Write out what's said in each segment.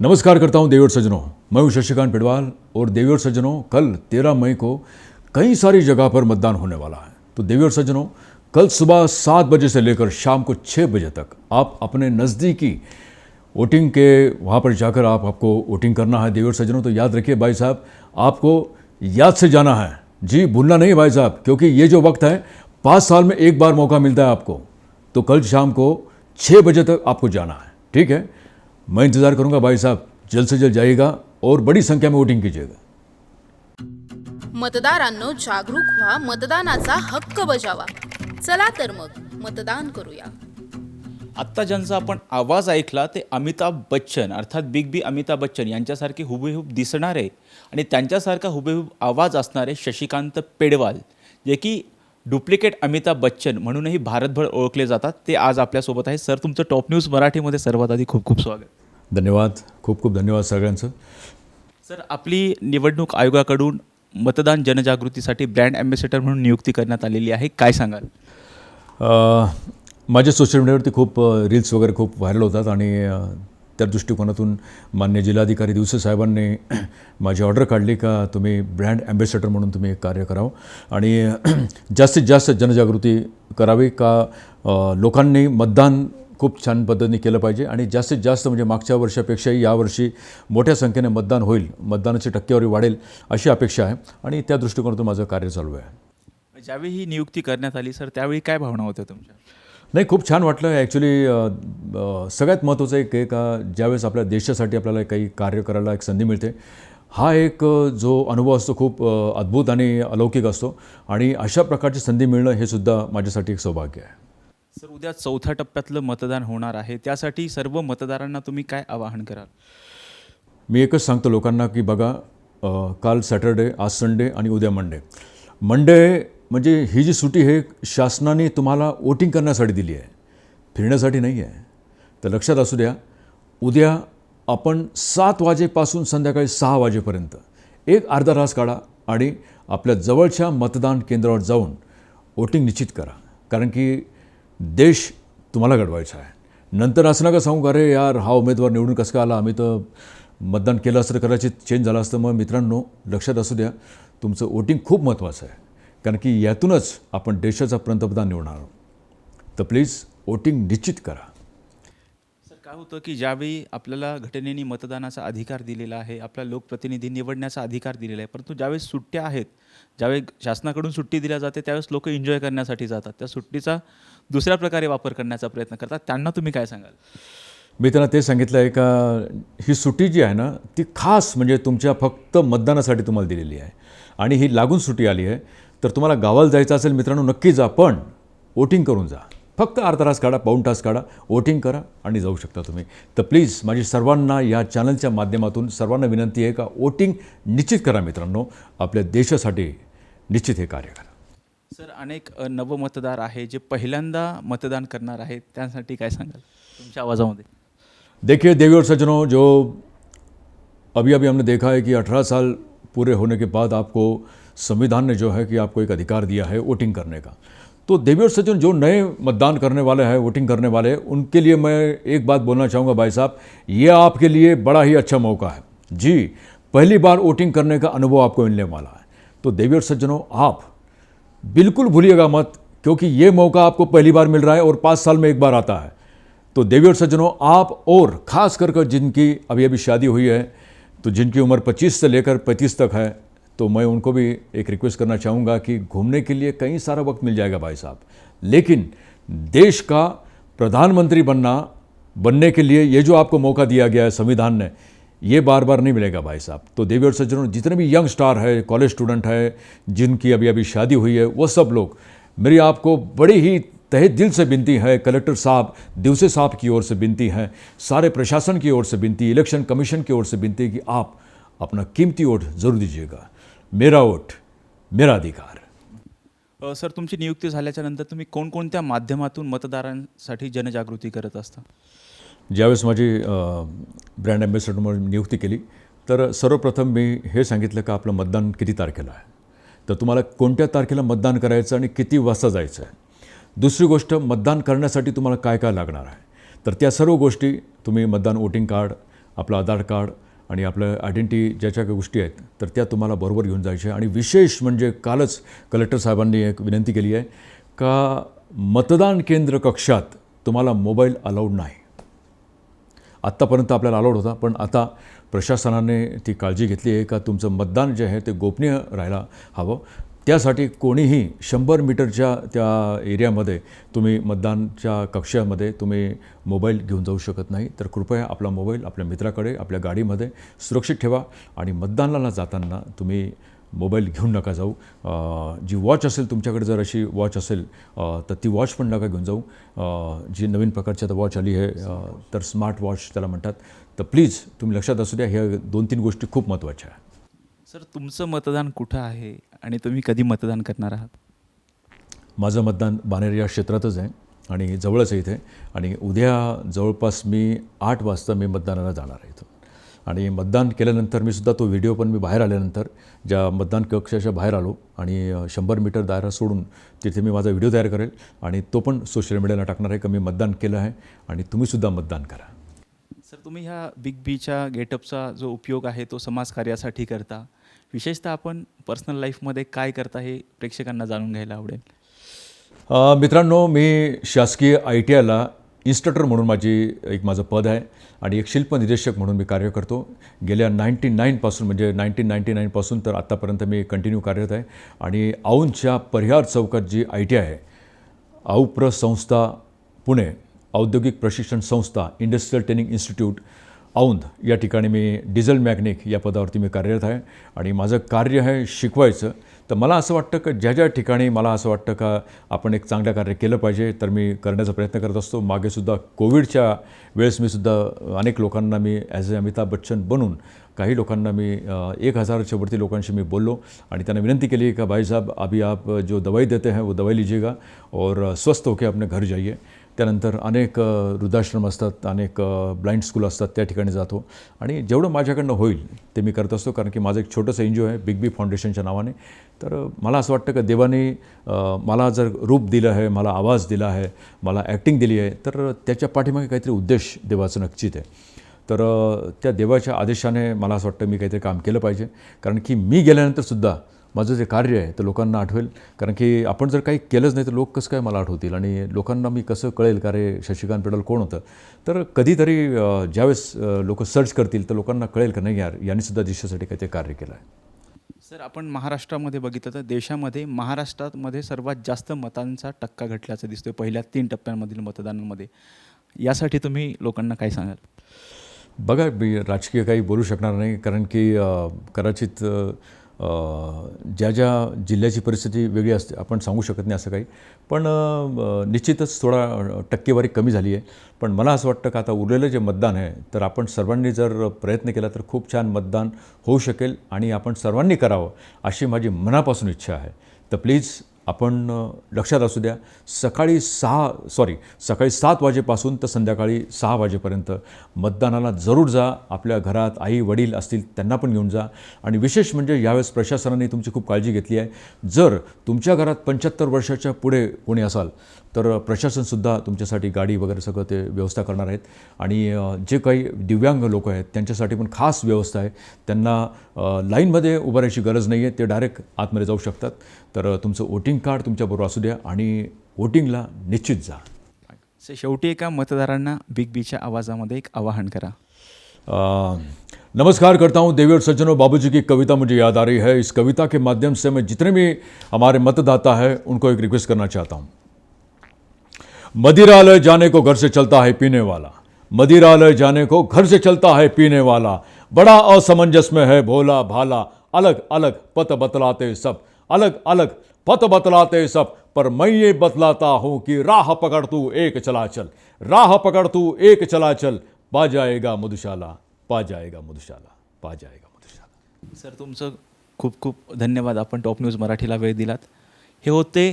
नमस्कार करता हूँ देवर सज्जनों। मैं हूँ शशिकांत पिडवाल और देवर सज्जनों, कल 13 मई को कई सारी जगह पर मतदान होने वाला है। तो देवर सज्जनों, कल सुबह सात बजे से लेकर शाम को छः बजे तक आप अपने नज़दीकी वोटिंग के वहाँ पर जाकर आप आपको वोटिंग करना है देवर सज्जनों। तो याद रखिए भाई साहब, आपको याद से जाना है। जी, भूलना नहीं भाई साहब, क्योंकि ये जो वक्त है, पाँच साल में एक बार मौका मिलता है आपको। तो कल शाम को छः बजे तक आपको जाना है। ठीक है? मैं इंतज़ार करूंगा भाई साहब। जल्द से जल्द जाइएगा और बड़ी संख्या में वोटिंग कीजिएगा। मतदारांनो जागरूक व्हा मतदानाचा हक्क बजावा। चला तर मग मतदान करूया. आत्ता ज्यांचा आपण आवाज ऐकला ते अमिताभ बच्चन अर्थात बिग बी अमिताभ बच्चन यांच्यासारखे हुबेहूब दिसणारे आणि त्यांच्यासारखा हुबेहूब आवाज असणारे शशिकांत पेडवाल जे की डुप्लिकेट अमिताभ बच्चन म्हणूनही भारतभर ओळखले जातात. ते आज आपल्यासोबत आहे सर तुमचं टॉप न्यूज मराठीमध्ये सर्वात आधी खूप खूप स्वागत. धन्यवाद. खूप खूप धन्यवाद सगळ्यांचं. सर आपली निवडणूक आयोगाकडून मतदान जनजागृतीसाठी ब्रँड अँबॅसेडर म्हणून नियुक्ती करण्यात आलेली आहे. काय सांगाल? माझ्या सोशल मीडियावरती खूप रील्स वगैरे खूप व्हायरल होतात आणि त्या दृष्टिकोनातून मान्य जिल्हाधिकारी दिवसे साहेबांनी माझी ऑर्डर काढली का तुम्ही ब्रँड ॲम्बॅसेडर म्हणून तुम्ही कार्य करावं. आणि जास्तीत जास्त जनजागृती करावी का लोकांनी मतदान खूप छान पद्धतीने केलं पाहिजे आणि जास्तीत जास्त म्हणजे मागच्या वर्षापेक्षाही यावर्षी मोठ्या संख्येने मतदान होईल. मतदानाची टक्केवारी वाढेल अशी अपेक्षा आहे आणि त्या दृष्टिकोनातून माझं कार्य चालू आहे. ज्यावेळी ही नियुक्ती करण्यात आली सर त्यावेळी काय भावना होत्या तुमच्या? नाही खूप छान वाटलं. ॲक्च्युली सगळ्यात महत्त्वाचं एक आहे का ज्यावेळेस आपल्या देशासाठी आपल्याला काही कार्य करायला एक संधी मिळते हा एक जो अनुभव असतो खूप अद्भुत आणि अलौकिक असतो आणि अशा प्रकारची संधी मिळणं हे सुद्धा माझ्यासाठी एक सौभाग्य आहे. सर उद्या चौथ्या टप्प्यातलं मतदान होणार आहे. त्यासाठी सर्व मतदारांना तुम्ही काय आवाहन कराल? मी एकच सांगतो लोकांना की बघा अ, काल सॅटर्डे आज संडे आणि उद्या मंडे. मंडे म्हणजे ही जी सुटी हे शासनाने तुम्हाला वोटिंग करण्यासाठी दिली आहे. फिरण्यासाठी नाही आहे. तर लक्षात असू द्या उद्या आपण सात वाजेपासून संध्याकाळी सहा वाजेपर्यंत एक अर्धा तास काढा आणि आपल्या जवळच्या मतदान केंद्रावर जाऊन वोटिंग निश्चित करा. कारण की देश तुम्हाला घडवायचा आहे. नंतर असं नका सांगू का अरे यार हा उमेदवार निवडून कसं आला? आम्ही तर मतदान केलं असतं कदाचित चेंज झालं असतं. मग मित्रांनो लक्षात असू द्या तुमचं वोटिंग खूप महत्त्वाचं आहे. कारण की यातूनच आपण देशाचा पंतप्रधान निवडणार आहोत. तर प्लीज वोटिंग निश्चित करा. काय होतं की ज्यावेळी आपल्याला घटनेने मतदानाचा अधिकार दिलेला आहे आपल्या लोकप्रतिनिधी निवडण्याचा अधिकार दिलेला आहे परंतु ज्यावेळेस सुट्ट्या आहेत ज्यावेळी शासनाकडून सुट्टी दिल्या जाते त्यावेळेस लोक एन्जॉय करण्यासाठी जातात. त्या सुट्टीचा दुसऱ्या प्रकारे वापर करण्याचा प्रयत्न करतात. त्यांना तुम्ही काय सांगाल? मी त्यांना ते सांगितलं आहे का ही सुट्टी जी आहे ना ती खास म्हणजे तुमच्या फक्त मतदानासाठी तुम्हाला दिलेली आहे. आणि ही लागून सुट्टी आली आहे. तर तुम्हाला गावाला जायचं असेल मित्रांनो नक्की जा पण वोटिंग करून जा. फक्त अर्धा तास काढा पाऊण तास काढा वोटिंग करा आणि जाऊ शकता तुम्ही. तर प्लीज माझी सर्वांना या चॅनलच्या माध्यमातून सर्वांना विनंती आहे का वोटिंग निश्चित करा मित्रांनो. आपल्या देशासाठी निश्चित हे कार्य करा. सर अनेक नवमतदार आहे जे पहिल्यांदा मतदान करणार आहेत त्यासाठी काय सांगाल तुमच्या आवाजामध्ये? देखिए देवी और सज्जनों जो अभी अभी हमने देखा है कि 18 साल पूरे होने के बाद आपको संविधान ने जो है कि आपको एक अधिकार दिया है वोटिंग करने का। तो देवी और सज्जन जो नए मतदान करने वाले हैं वोटिंग करने वाले, उनके लिए मैं एक बात बोलना चाहूँगा भाई साहब, ये आपके लिए बड़ा ही अच्छा मौका है। जी, पहली बार वोटिंग करने का अनुभव आपको मिलने वाला है। तो देवी और सज्जनों, आप बिल्कुल भूलिएगा मत, क्योंकि ये मौका आपको पहली बार मिल रहा है और पाँच साल में एक बार आता है। तो देवी और सज्जनों, आप और, ख़ास कर जिनकी अभी अभी शादी हुई है तो जिनकी उम्र 25 से लेकर 35 तक है तो मैं उनको भी एक रिक्वेस्ट करना चाहूँगा कि घूमने के लिए कई सारा वक्त मिल जाएगा भाई साहब। लेकिन देश का प्रधानमंत्री बनना, बनने के लिए ये जो आपको मौका दिया गया है संविधान ने, ये बार बार नहीं मिलेगा भाई साहब। तो देवी और सज्जनों, जितने भी यंग स्टार है, कॉलेज स्टूडेंट है, जिनकी अभी अभी शादी हुई है, वो सब लोग, मेरी आपको बड़ी ही तहे दिल से विनती है, कलेक्टर साहब, दिवसे साहब की ओर से विनती है, सारे प्रशासन की ओर से विनती, इलेक्शन कमीशन की ओर से विनती कि आप अपना कीमती वोट ज़रूर दीजिएगा। मेरा वोट मेरा अधिकार। सर तुमची नियुक्ती झाल्याच्यानंतर तुम्ही कोणकोणत्या माध्यमातून मतदारांसाठी जनजागृती करत असता? ज्यावेळेस माझी ब्रँड ॲम्बॅसेडर म्हणून नियुक्ती केली तर सर्वप्रथम मी हे सांगितलं का आपलं मतदान किती तारखेला आहे? तर तुम्हाला कोणत्या तारखेला मतदान करायचं आणि किती वाजता जायचं आहे? दुसरी गोष्ट मतदान करण्यासाठी तुम्हाला काय काय लागणार आहे? तर त्या सर्व गोष्टी तुम्ही मतदान वोटिंग कार्ड आपलं आधार कार्ड आणि आपलं आयडेंटिटी ज्याच्या काही गोष्टी आहेत तर त्या तुम्हाला बरोबर घेऊन जायच्या आणि विशेष म्हणजे कालच कलेक्टर साहेबांनी एक विनंती केली आहे का मतदान केंद्र कक्षात तुम्हाला मोबाईल अलाउड नाही. आत्तापर्यंत आपल्याला अलाउड होता पण आता प्रशासनाने ती काळजी घेतली आहे का तुमचं मतदान जे आहे ते गोपनीय राहायला हवं. त्यासाठी कोणीही शंभर मीटरच्या त्या एरियामध्ये तुम्ही मतदानच्या कक्षामध्ये तुम्ही मोबाईल घेऊन जाऊ शकत नाही. तर कृपया आपला मोबाईल आपल्या मित्राकडे आपल्या गाडीमध्ये सुरक्षित ठेवा आणि मतदानाला जाताना तुम्ही मोबाईल घेऊन नका जाऊ. जी वॉच असेल तुमच्याकडे जर अशी वॉच असेल तर ती वॉच पण नका घेऊन जाऊ. जी नवीन प्रकारची आता वॉच आली आहे तर स्मार्ट वॉच त्याला म्हणतात. तर प्लीज तुम्ही लक्षात असू द्या ह्या दोन तीन गोष्टी खूप महत्त्वाच्या आहेत. सर तुमचं मतदान कुठं आहे आणि तुम्ही कधी मतदान करणार आहात? माझं मतदान बानेर या क्षेत्रातच आहे आणि जवळच आहे इथे. आणि उद्या जवळपास मी आठ वाजता मी मतदानाला जाणार आहे इथं आणि मतदान केल्यानंतर मी सुद्धा तो व्हिडिओ पण मी बाहेर आल्यानंतर ज्या मतदान कक्षाच्या बाहेर आलो आणि शंभर मीटर दायरा सोडून तिथे मी माझा व्हिडिओ तयार करेल आणि तो पण सोशल मीडियाला टाकणार आहे का मी मतदान केलं आहे आणि तुम्हीसुद्धा मतदान करा. सर तुम्ही ह्या बिग बीच्या गेटअपचा जो उपयोग आहे तो समाजकार्यासाठी करता. विशेषतः आपण पर्सनल लाईफमध्ये काय करता हे प्रेक्षकांना जाणून घ्यायला आवडेल. मित्रांनो मी शासकीय आय टी आयला इन्स्ट्रक्टर म्हणून माझी एक माझं पद आहे आणि एक शिल्पनिदेशक म्हणून मी कार्य करतो. गेल्या नाईन्टी नाईनपासून म्हणजे नाईन्टीन नाईन्टी नाईनपासून तर आत्तापर्यंत मी कंटिन्यू कार्यरत आहे आणि औंधच्या परिहार चौकात जी आय टी आय आहे औप्र संस्था पुणे औद्योगिक प्रशिक्षण संस्था इंडस्ट्रियल ट्रेनिंग इन्स्टिट्यूट औंध. या ठिकाणी मी डिझेल मॅग्निक या पदावरती मी कार्यरत आहे आणि माझं कार्य आहे शिकवायचं. तर मला असं वाटतं का ज्या ज्या ठिकाणी मला असं वाटतं का आपण एक चांगलं कार्य केलं पाहिजे तर मी करण्याचा प्रयत्न करत असतो. मागेसुद्धा कोविडच्या वेळेस मी सुद्धा अनेक लोकांना मी ॲज अ अमिताभ बच्चन बनून काही लोकांना मी एक हजारच्या वरती लोकांशी मी बोललो आणि त्यांना विनंती केली का भाई साहब अभी आप जो दवाई देते हैं वो दवाई लीजिएगा और स्वस्थ होकर अपने घर जाइए. त्यानंतर अनेक वृद्धाश्रम असतात अनेक ब्लाइंड स्कूल असतात त्या ठिकाणी जातो. आणि जेवढं माझ्याकडनं होईल ते मी करत असतो कारण की माझं एक छोटंसं एन जी ओ आहे बिग बी फाउंडेशनच्या नावाने. तर मला असं वाटतं का देवाने मला जर रूप दिलं आहे मला आवाज दिला आहे मला ॲक्टिंग दिली आहे तर त्याच्या पाठीमागे काहीतरी उद्देश देवाचं नक्कीच आहे. तर त्या देवाच्या आदेशाने मला असं वाटतं मी काहीतरी काम केलं पाहिजे. कारण की मी गेल्यानंतरसुद्धा माझं जे कार्य आहे ते लोकांना आठवेल. कारण की आपण जर काही केलंच नाही तर लोक कसं काय मला आठवतील? आणि लोकांना मी कसं कळेल? का रे शशिकांत पेडल कोण होतं? तर कधीतरी ज्यावेळेस लोक सर्च करतील तर लोकांना कळेल का नाही यार यांनीसुद्धा देशासाठी काहीतरी कार्य केलं आहे. सर आपण महाराष्ट्रामध्ये बघितलं तर देशामध्ये महाराष्ट्रामध्ये सर्वात जास्त मतांचा टक्का घटल्याचं दिसतोय पहिल्या तीन टप्प्यांमधील मतदानामध्ये. यासाठी तुम्ही लोकांना काय सांगाल? बघा मी राजकीय काही बोलू शकणार नाही कारण की कदाचित ज्या ज्या जिल्ह्याची परिस्थिती वेगळी असते आपण सांगू शकत नाही असं काही. पण निश्चितच थोडा टक्केवारी कमी झाली आहे. पण मला असं वाटतं का आता उरलेलं जे मतदान आहे तर आपण सर्वांनी जर प्रयत्न केला तर खूप छान मतदान होऊ शकेल आणि आपण सर्वांनी करावं अशी माझी मनापासून इच्छा आहे. तर प्लीज आपण लक्षात असू द्या सकाळी सहा सॉरी सकाळी सात वाजेपासून तर संध्याकाळी सहा वाजेपर्यंत मतदानाला जरूर जा. आपल्या घरात आई वडील असतील त्यांना पण घेऊन जा. आणि विशेष म्हणजे यावेळेस प्रशासनाने तुमची खूप काळजी घेतली आहे. जर तुमच्या घरात पंच्याहत्तर वर्षाच्या पुढे कोणी असाल तर प्रशासनसुद्धा तुमच्यासाठी गाडी वगैरे सगळं ते व्यवस्था करणार आहेत. आणि जे काही दिव्यांग लोक आहेत त्यांच्यासाठी पण खास व्यवस्था आहे. त्यांना लाईनमध्ये उभं राहायची गरज नाही आहे ते डायरेक्ट आतमध्ये जाऊ शकतात. तर तुमचं वोटिंग कार्ड तुमच्याबरोबर असू द्या आणि वोटिंगला निश्चित जा. शेवटी एका मतदारांना बिग बीच्या आवाजामध्ये एक आवाहन करा. नमस्कार करता हूँ देवी और सज्जनों बाबूजी की कविता मुझे याद आ रही है। इस कविता के माध्यम से मैं जितने भी हमारे मतदाता है उनको एक रिक्वेस्ट करना चाहता हूँ। मदिरालय जाने को घर से चलता है पीने वाला। मदिरालय जाने को घर से चलता है पीने वाला। बड़ा असमंजस में है भोला भाला। अलग अलग पत बतलाते सब। अलग अलग पत बतलाते सब। पर मैं ये बतलाता हूँ कि राह पकड़ तू एक चला चल राह पकड़ तू एक चला चल पा जाएगा मधुशाला पा जाएगा मधुशाला पा जाएगा मधुशाला सर, तुमचं खूप खूप धन्यवाद. आपण टॉप न्यूज़ मराठीला वेळ दिलात. हे होते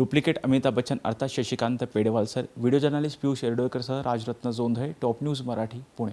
डुप्लिकेट अमिताभ बच्चन अर्थात Shashikant Pedewal sir video journalist Piyush एर्डोळकरसह Rajratna Jondhale top news Marathi Pune.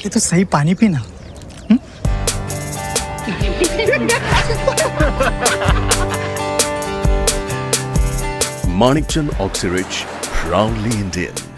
पहले तो सही पानी पीना Manikchand Oxyrich, proudly Indian.